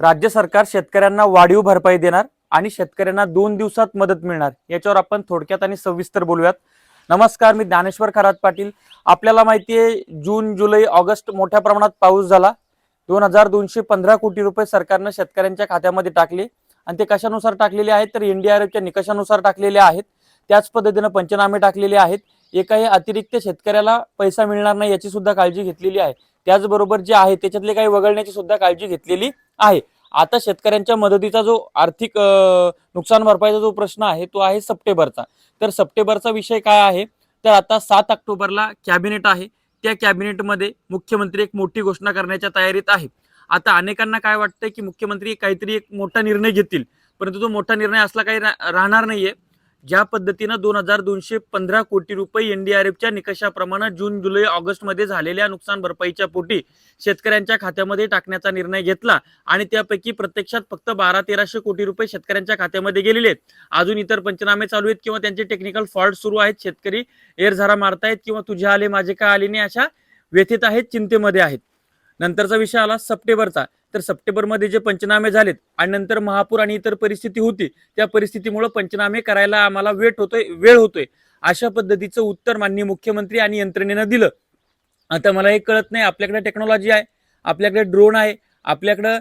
राज्य सरकार शेतकऱ्यांना वाढीव भरपाई देणार आणि शेतकऱ्यांना दोन दिवसात मदत मिळणार याच्यावर आपण थोडक्यात आणि सविस्तर बोलूयात. नमस्कार मी ज्ञानेश्वर खरात पाटील. आपल्याला माहिती आहे जून जुलै ऑगस्ट मोठ्या प्रमाणात पाऊस झाला. दोन हजार दोनशे पंधरा कोटी रुपये सरकारनं शेतकऱ्यांच्या खात्यामध्ये टाकले. आणि ते कशानुसार टाकलेले आहेत? तर एनडीआरएफच्या निकषानुसार टाकलेले आहेत. त्याच पद्धतीनं पंचनामे टाकलेले आहेत. एकाही अतिरिक्त शेतकऱ्याला पैसा मिळणार नाही याची सुद्धा काळजी घेतलेली आहे. त्याचबरोबर जे आहे त्याच्यातले काही वगळण्याची सुद्धा काळजी घेतलेली आहे. आता शेतकऱ्यांच्या मदतीचा जो आर्थिक नुकसान भरपाईचा जो प्रश्न आहे तो आहे सप्टेंबरचा. तर सप्टेंबरचा विषय काय आहे? तर आता सात ऑक्टोबरला कॅबिनेट आहे. त्या कॅबिनेटमध्ये मुख्यमंत्री एक मोठी घोषणा करण्याच्या तयारीत आहे. आता अनेकांना काय वाटतं की मुख्यमंत्री काहीतरी एक मोठा निर्णय घेतील. परंतु तो मोठा निर्णय असला काही रा- राहणार नाहीये. ज्या पद्धतीनं दोन हजार दोनशे पंधरा कोटी रुपये एनडीआरएफच्या निकषाप्रमाणे जून जुलै ऑगस्टमध्ये झालेल्या नुकसान भरपाईच्या पोटी शेतकऱ्यांच्या खात्यामध्ये टाकण्याचा निर्णय घेतला आणि त्यापैकी प्रत्यक्षात फक्त बारा तेराशे कोटी रुपये शेतकऱ्यांच्या खात्यामध्ये गेलेले आहेत. अजून इतर पंचनामे चालू आहेत किंवा त्यांचे टेक्निकल फॉल्ट सुरू आहेत शेतकरी एरझारा मारतायत किंवा तुझे आले माझे काय आले नाही अशा व्यथित आहेत चिंतेमध्ये आहेत. नंतरचा विषय आला सप्टेंबरचा. तर सप्टेंबरमध्ये जे पंचनामे झालेत आणि नंतर महापूर आणि इतर परिस्थिती होती त्या परिस्थितीमुळे पंचनामे करायला आम्हाला वेट होतोय वेळ होतोय. अशा पद्धतीचं उत्तर माननीय मुख्यमंत्री आणि यंत्रणेनं दिलं. आता मला हे कळत नाही आपल्याकडे टेक्नॉलॉजी आहे आपल्याकडे ड्रोन आहे आपल्याकडं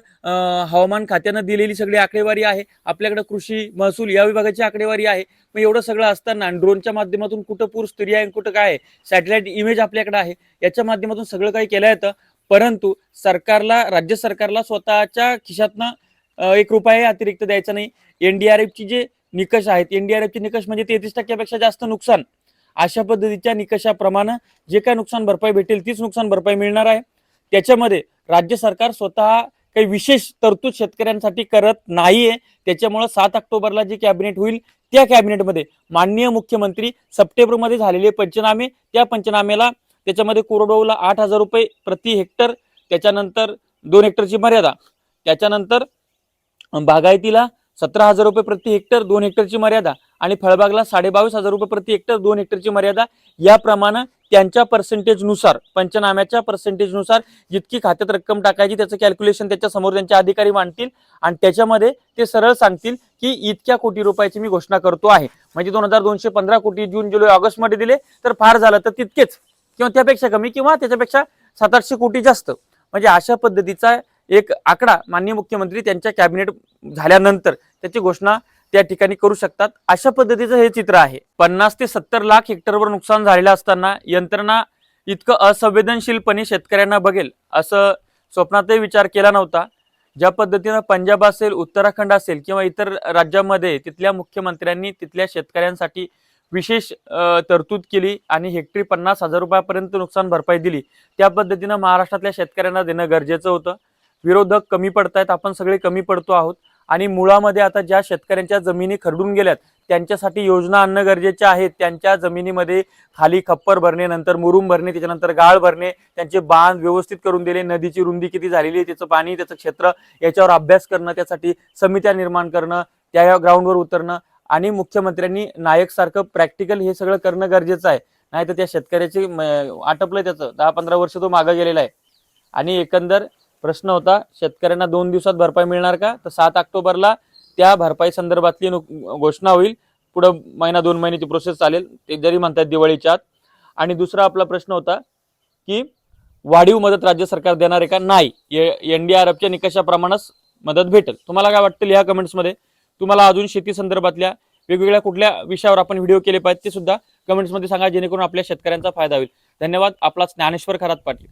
हवामान खात्यानं दिलेली सगळी आकडेवारी आहे आपल्याकडे कृषी महसूल या विभागाची आकडेवारी आहे. मग एवढं सगळं असताना ड्रोनच्या माध्यमातून कुठं पूर स्थिरी आहे आणि कुठं काय आहे? सॅटेलाइट इमेज आपल्याकडे आहे. याच्या माध्यमातून सगळं काही केलं येतं परंतु सरकारला राज्य सरकारला स्वतःच्या खिशातनं एक रुपया अतिरिक्त द्यायचा नाही. एनडीआरएफची जे निकष आहेत एनडीआरएफचे निकष म्हणजे तेहतीस टक्क्यापेक्षा जास्त नुकसान. अशा पद्धतीच्या निकषाप्रमाणे जे काय नुकसान भरपाई भेटेल तीच नुकसान भरपाई मिळणार आहे. त्याच्यामध्ये राज्य सरकार स्वतः काही विशेष तरतूद शेतकऱ्यांसाठी करत नाहीये. त्याच्यामुळे सात ऑक्टोबरला जे कॅबिनेट होईल त्या कॅबिनेटमध्ये माननीय मुख्यमंत्री सप्टेंबरमध्ये झालेले पंचनामे त्या पंचनामेला त्याच्यामध्ये कोरडवाहूला आठ हजार रुपये प्रति हेक्टर त्याच्यानंतर दोन हेक्टरची मर्यादा. त्याच्यानंतर बागायतीला सतरा हजार रुपये प्रति हेक्टर दोन हेक्टरची मर्यादा आणि फळबागला साडेबावीस हजार रुपये प्रति हेक्टर दोन हेक्टरची मर्यादा. याप्रमाणे त्यांच्या पर्सेंटेजनुसार पंचनाम्याच्या पर्सेंटेजनुसार जितकी खात्यात रक्कम टाकायची त्याचं कॅल्क्युलेशन त्याच्यासमोर त्यांचे अधिकारी मांडतील आणि त्याच्यामध्ये ते सरळ सांगतील की इतक्या कोटी रुपयाची मी घोषणा करतो आहे. म्हणजे दोन हजार दोनशे पंधरा कोटी जून जुलै ऑगस्टमध्ये दिले तर फार झालं तर तितकेच. किंवा त्यापेक्षा कमी किंवा त्याच्यापेक्षा सात आठशे कोटी जास्त. म्हणजे अशा पद्धतीचा एक आकडा माननीय मुख्यमंत्री त्यांच्या कॅबिनेट झाल्यानंतर त्याची घोषणा त्या ठिकाणी करू शकतात. अशा पद्धतीचं हे चित्र आहे. पन्नास ते सत्तर लाख हेक्टरवर नुकसान झालेलं असताना यंत्रणा इतकं असंवेदनशीलपणे शेतकऱ्यांना बघेल असं स्वप्नातही विचार केला नव्हता. ज्या पद्धतीनं पंजाब असेल उत्तराखंड असेल किंवा इतर राज्यामध्ये तिथल्या मुख्यमंत्र्यांनी तिथल्या शेतकऱ्यांसाठी विशेष तरतूद केली आणि हेक्टरी पन्नास हजार रुपयापर्यंत नुकसान भरपाई दिली. त्या पद्धतीनं महाराष्ट्रातल्या शेतकऱ्यांना देणं गरजेचं होतं. विरोधक कमी पडतायत आपण सगळे कमी पडतो आहोत. आणि मुळामध्ये आता ज्या शेतकऱ्यांच्या जमिनी खरडून गेल्यात त्यांच्यासाठी योजना आणणं गरजेचे आहे. त्यांच्या जमिनीमध्ये खाली खप्पर भरणे नंतर मुरुम भरणे त्याच्यानंतर गाळ भरणे त्यांचे बांध व्यवस्थित करून दिले. नदीची रुंदी किती झालेली आहे त्याचं पाणी त्याचं क्षेत्र याच्यावर अभ्यास करणं त्यासाठी समित्या निर्माण करणं त्या ग्राउंडवर उतरणं. आणि मुख्यमंत्र्यांनी नायक सारखं प्रॅक्टिकल हे सगळं करणं गरजेचं आहे. नाही तर त्या शेतकऱ्याची म- त्याचं. दहा पंधरा वर्ष तो मागं गेलेला आहे. आणि एकंदर प्रश्न होता शेतकऱ्यांना दोन दिवसात भरपाई मिळणार का? तर सात ऑक्टोबरला त्या भरपाई संदर्भातली घोषणा होईल. पुढं महिना दोन महिन्याची प्रोसेस चालेल. ते जरी म्हणतात दिवाळीच्या आत. आणि दुसरा आपला प्रश्न होता की वाढीव मदत राज्य सरकार देणार आहे का? नाही. एनडीआरएफच्या निकषाप्रमाणेच मदत भेटेल. तुम्हाला काय वाटतं लिहा कमेंट्समध्ये तुम्हाला अजून शेती संदर्भातल्या वेगवेगळ्या कुठल्या विषयावर आपण व्हिडिओ केले पाहिजेत ते सुद्धा कमेंट्समध्ये सांगा जेणेकरून आपल्या शेतकऱ्यांचा फायदा होईल. धन्यवाद. आपला ज्ञानेश्वर खरात पाटील.